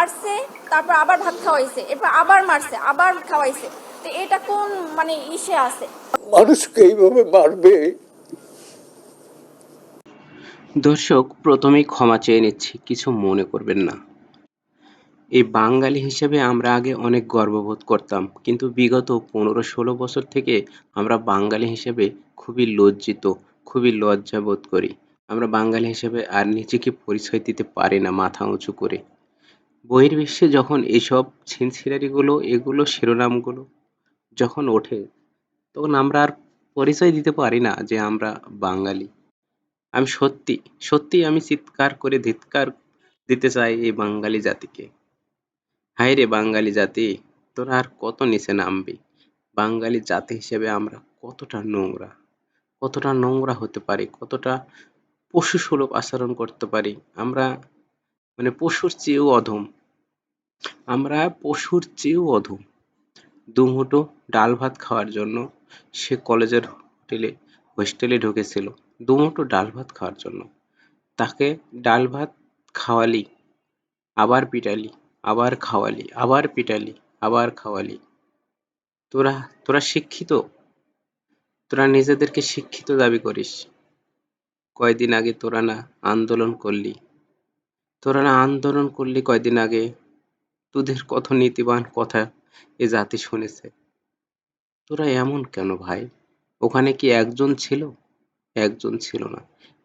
মারছে তারপর আবার ভাত খাওয়াইছে এরপর আবার মারছে আবার খাওয়াইছে। তো এটা কোন মানে ইসে আছে? মানুষকে এইভাবে মারবে? দর্শক প্রথমেই ক্ষমা চেয়ে নিচ্ছি কিছু মনে করবেন না। এই বাঙালি হিসেবে আমরা আগে অনেক গর্ববোধ করতাম কিন্তু বিগত পনেরো ষোলো বছর থেকে আমরা বাঙালি হিসেবে খুবই লজ্জিত খুবই লজ্জা বোধ করি। আমরা বাঙালি হিসেবে আর নিজেকে পরিচয় দিতে পারি না মাথা উঁচু করে। বহির্বিশ্বে যখন এইসব ছিনছিনারিগুলো, এগুলো শিরোনামগুলো যখন ওঠে, তখন আমরা আর পরিচয় দিতে পারি না যে আমরা বাঙালি। আমি সত্যি সত্যি আমি চিৎকার করে ধিৎকার দিতে চাই এই বাঙালি জাতিকে। হায় রে বাঙালি জাতি, তোরা আর কত নিচে নামবি? বাঙালি জাতি হিসেবে আমরা কতটা নোংরা কতটা নোংরা হতে পারি, কতটা পশু সুলভ আচরণ করতে পারি? আমরা মানে পশুর চেয়েও অধম। আমরা পশুর চেয়েও অধম। দুমুঠো ডাল ভাত খাওয়ার জন্য সে কলেজের হোটেলে, হোস্টেলে ঢুকেছিল। দুমুঠো ডাল ভাত খাওয়ার জন্য। তাকে ডাল ভাত খাওয়ালি, আবার পিটালি, আবার খাওয়ালি, আবার পিটালি, আবার খাওয়ালি। তোরা তোরা শিক্ষিত? তোরা নিজেদেরকে শিক্ষিত দাবি করিস। কয়দিন আগে তোরা না আন্দোলন করলি। তোরা না আন্দোলন করলি কয়দিন আগে? তোদের কত নীতিবান কথা এ জাতি শুনেছে। তোরা এমন কেন ভাই? ওখানে কি একজন ছিল? একজন ছিল না।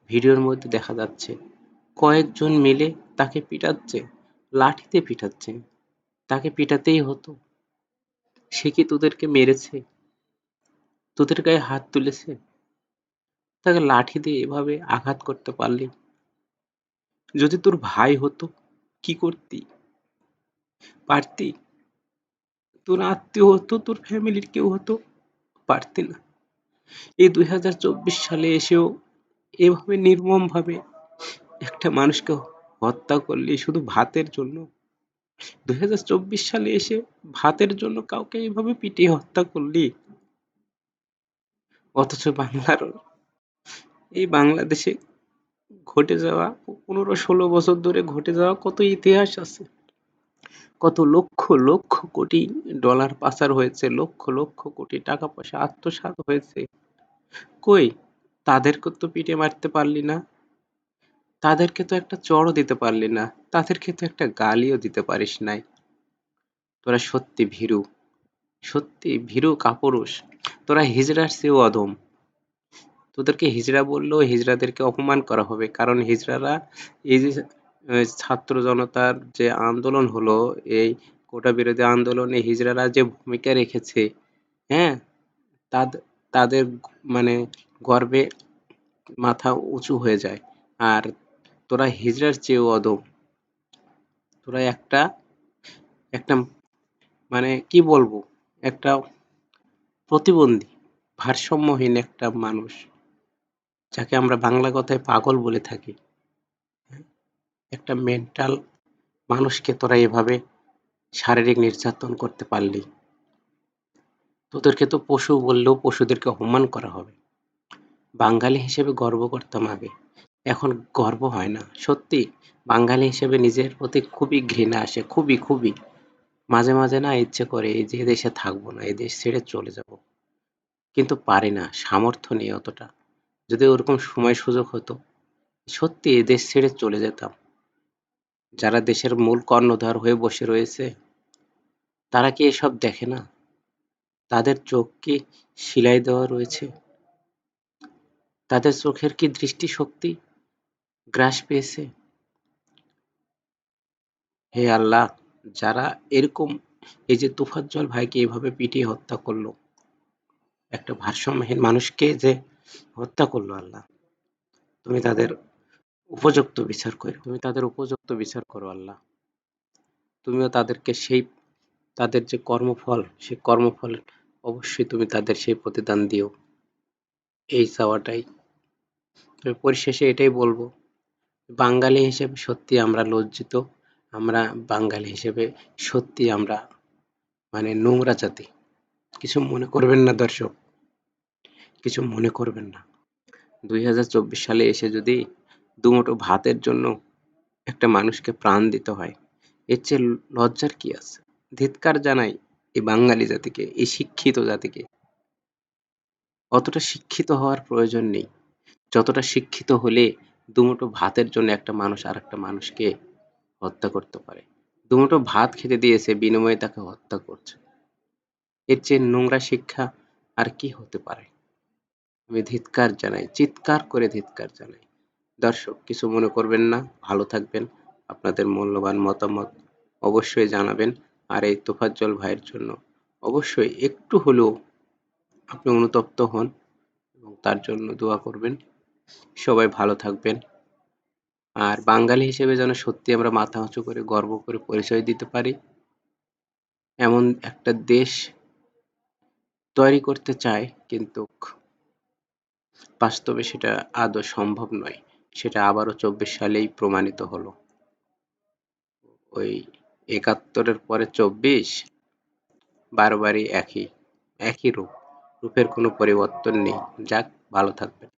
ভিডিওর মধ্যে দেখা যাচ্ছে, কয়েকজন মিলে তাকে পিটাচ্ছে, লাঠিতে পিটাচ্ছে। তাকে পিটাতেই হতো। সে কি তোদেরকে মেরেছে? তোদের গায়ে হাত তুলেছে? তাকে লাঠি দিয়ে এভাবে আঘাত করতে পারলি? যদি তোর ভাই হতো, কি করতি? পারতি? তোর আত্মীয় হতো, তোর ফ্যামিলির কেউ হতো? পারতি না। এই দুই হাজার চব্বিশ সালে এসেও এভাবে নির্মম ভাবে একটা মানুষকে হত্যা করলি শুধু ভাতের জন্য? দুই হাজার চব্বিশ সালে এসে ভাতের জন্য কাউকে এইভাবে পিটিয়ে হত্যা করলি? অথচ বাংলার, এই বাংলাদেশে ঘটে যাওয়া, পনেরো ষোলো বছর ধরে ঘটে যাওয়া কত ইতিহাস আছে? কত লক্ষ লক্ষ কোটি ডলার পাচার হয়েছে, লক্ষ লক্ষ কোটি টাকা পয়সা আত্মসাৎ হয়েছে। কই, তাদেরকে তো পিটে মারতে পারলি না। তাদেরকে তো একটা চড়ও দিতে পারলি না। তাদেরকে তো একটা গালিও দিতে পারিস নাই। তোরা সত্যি ভীরু সত্যি ভীরু কাপুরুষ। তোরা হিজড়ার চেয়েও অধম। তোদেরকে হিজড়া বললেও হিজড়াদেরকে অপমান করা হবে। কারণ হিজড়ারা এই যে ছাত্র জনতার যে আন্দোলন হলো, এই কোটা বিরোধী আন্দোলনে হিজড়ারা যে ভূমিকা রেখেছে হ্যাঁ তাদ- তাদের মানে গর্বে মাথা উঁচু হয়ে যায়। আর তোরা হিজড়ার চেয়েও অধম। তোরা একটা একটা মানে কি বলব? একটা প্রতিবন্ধী, ভারসাম্যহীন একটা মানুষ। যাকে আমরা বাংলা কথায় পাগল বলে থাকি। একটা মেন্টাল মানুষকে তোরা এভাবে শারীরিক নির্যাতন করতে পারলি। তোদেরকে তো পশু বললেও পশুদেরকে অপমান করা হবে। বাঙালি হিসেবে গর্ব করতাম আগে। এখন গর্ব হয় না। সত্যি, বাঙালি হিসেবে নিজের প্রতি খুবই ঘৃণা আসে, খুবই খুবই। মাঝে মাঝে না ইচ্ছে করে এই যে দেশে থাকব না এই দেশ ছেড়ে চলে যাব। কিন্তু পারি না, সামর্থ্য নেই অতটা। যদি ওরকম সময় সুযোগ হতো, সত্যি এই দেশ ছেড়ে চলে যেতাম। যারা দেশের মূল কর্ণধার হয়ে বসে রয়েছে, তারা কি এসব দেখে না? তাদের চোখ কি সিলাই দেওয়া রয়েছে? তাদের চোখের কি দৃষ্টিশক্তি গ্রাস পেয়েছে? হে আল্লাহ, যারা এরকম এই যে তুফাজ্জল ভাইকে এভাবে পিটিয়ে হত্যা করল, একটা ভারসাম্যহীন মানুষকে যে হত্যা করল আল্লাহ। তুমি তাদের উপযুক্ত বিচার করো। তুমি তাদের উপযুক্ত বিচার করো আল্লাহ। তুমিও তাদেরকে সেই, তাদের যে কর্মফল, সেই কর্মফল অবশ্যই তুমি তাদের সেই প্রতিদান দিও। এই চাওয়াটাই। তবে পরিশেষে এটাই বলব, বাঙালি হিসেবে সত্যি আমরা লজ্জিত, আমরা বাঙালি হিসেবে সত্যি আমরা মানে নোংরা জাতি। কিছু মনে করবেন না দর্শক। কিছু মনে করবেন না। দুই হাজার চব্বিশ সালে এসে যদি দুমুঠো ভাতের জন্য একটা মানুষকে প্রাণ দিতে হয়, এর চেয়ে লজ্জার কি আছে? ধিৎকার জানাই এই বাঙালি জাতিকে, এই শিক্ষিত জাতিকে। অতটা শিক্ষিত হওয়ার প্রয়োজন নেই। যতটা শিক্ষিত হলে দুমুঠো ভাতের জন্য একটা মানুষ আর একটা মানুষকে হত্যা করতে পারে। দুমুঠো ভাত খেতে দিয়েছে, বিনিময়ে তাকে হত্যা করছে। এর চেয়ে নোংরা শিক্ষা আর কি হতে পারে? আমি ধিৎকার জানাই, চিৎকার করে ধিৎকার জানাই। দর্শক, কিছু মনে করবেন না, ভালো থাকবেন। আপনাদের মূল্যবান মতামত অবশ্যই জানাবেন। আর এই তোফাজ্জল ভাইয়ের জন্য অবশ্যই একটু হলেও আপনি অনুতপ্ত হন এবং তার জন্য দোয়া করবেন। সবাই ভালো থাকবেন। আর বাঙালি হিসেবে যেন সত্যি আমরা মাথা উঁচু করে গর্ব করে পরিচয় দিতে পারি, এমন একটা দেশ তৈরি করতে চায় কিন্তু বাস্তবে সেটা আদৌ সম্ভব নয়। সেটা আবারও চব্বিশ সালেই প্রমাণিত হলো। ওই একাত্তরের পরে চব্বিশ বারবারই একই একই রূপ। রূপের কোনো পরিবর্তন নেই। যাক, ভালো থাকবেন।